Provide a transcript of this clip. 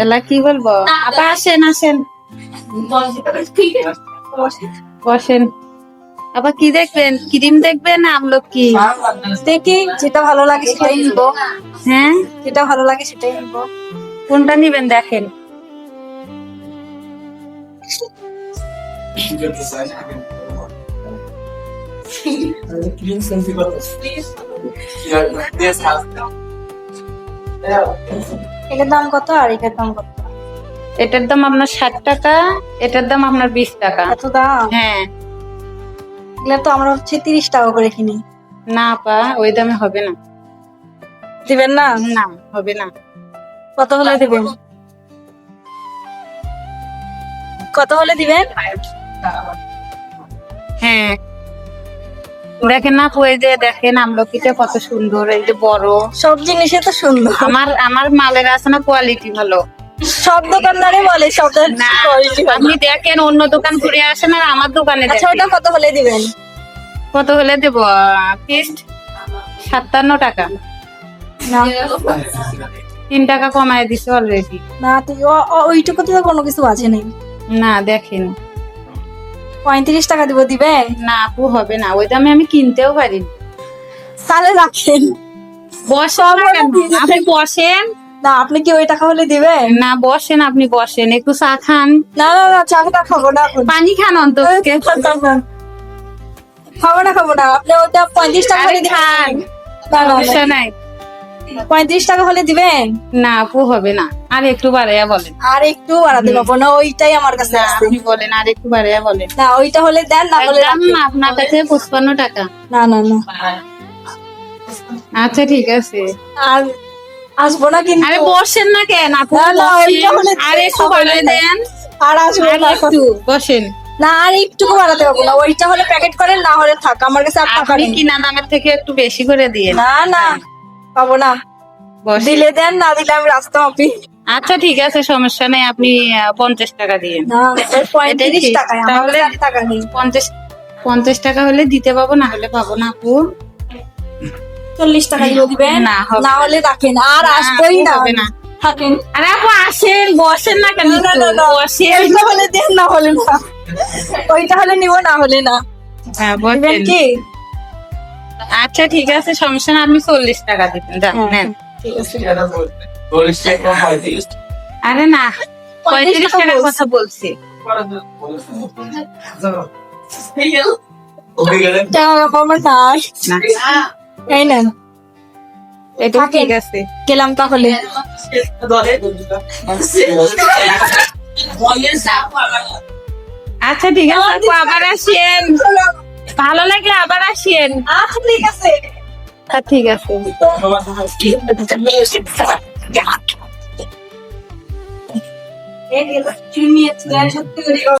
তাহলে কি বলব? আপা আসেন আসেন। বসেন। আপা কি দেখবেন? ক্রিম দেখবেন না আমলকি? দেখি যেটা ভালো লাগে সেটাই নিব। হ্যাঁ? যেটা ভালো লাগে সেটাই নিব। কোনটা নিবেন দেখেন। এটার দাম কত আর এটার দাম কত? এটার দাম আপনার ষাট টাকা এটার দাম আপনার বিশ টাকা। এত দাম? হ্যাঁ। এগুলো তো আমরা হচ্ছে তিরিশ টাকা করে কিনি। না পা ওই দামে হবে না। দিবেন না? না হবে না। কত হলে দিবেন? কত হলে দিবেন? হ্যাঁ। দেখেন না ওই যে দেখেন আমলকিটা কত সুন্দর এই যে বড়। সব জিনিসে তো সুন্দর। আমার আমার মালের আছে না কোয়ালিটি ভালো। সব দোকানদারে বলে সব। আপনি দেখেন অন্য দোকান ঘুরে আসেন আর আমার দোকানে আচ্ছা ওটা কত হলে দিবেন? কত হলে দেব? পিস্ট সাতান্ন টাকা। তিন টাকা কমায় দিছে অলরেডি না তুই ও- ও- ওইটুকুতে তো কোনো কিছু আছে নেই। না দেখেন। পঁয়ত্রিশ টাকা দিব দিবে? না আপু হবে না। ওই দামে আমি কিনতেও পারি তাহলে রাখেন। বসেন আপনি বসেন। না আপনি কি ওই টাকা হলে দিবেন না বসেন আপনি বসেন। একটু চা খান। না না না চাটা খাব না পানি খান অন্তত। খাব না খাব না। আপনি ওটা পঁয়ত্রিশ টাকা খান। সমস্যা নাই। পঁয়ত্রিশ টাকা হলে দিবেন? না আপু হবে না। আর একটু বাড়াইয়া বলেন। আর একটু বাড়াতে পারব না ওইটাই আমার কাছে আছে। আপনি বলেন আর একটু বাড়াইয়া বলেন। না ওইটা হলে দেন না হলে। আপনার কাছে পঁচপান্ন টাকা। না না না। আচ্ছা ঠিক আছে। আর আসব না কিন্তু। আরে বসেন না কেন আপু আর একটু বাড়াই। দেন। আর আসব না। একটু বসেন। না আর একটুকু বাড়াতে পারব না ওইটা হলে প্যাকেট করেন না হলে থাক আমার কাছে আর টাকা আপনি নেই। কিনা দামের থেকে একটু বেশি করে দিয়ে না না। পাবো না। দিলে দেন না দিলে আমি রাস্তা মাপি। আচ্ছা ঠিক আছে সমস্যা নেই। আপনি পঞ্চাশ টাকা দিয়ে তাহলে- পঞ্চাশ পঞ্চাশ টাকা হলে দিতে পাবো না হলে পাবো না আপু। চল্লিশ টাকা দিব দিবেন না, না হলে রাখেন। আর আসবোই না হবে না। থাকেন। আরে আপু আসেন বসেন না কেন। বসেন। হলে দেন না হলে না। ওইটা হলে নিব না হলে না। হ্যাঁ কি? আচ্ছা ঠিক আছে সমস্যা না আপনি চল্লিশ টাকা দিবেন যান, নেন। আরে না পঁয়ত্রিশ টাকার কথা বলছি। এই নেন। এটা থাকেন। ঠিক আছে। গেলাম তাহলে। আচ্ছা ঠিক আছে আবার আসিয়েন ভালো লাগলে আবার আসিয়েন আচ্ছা ঠিক আছে। হ্যাঁ ঠিক আছে। এই নিয়ে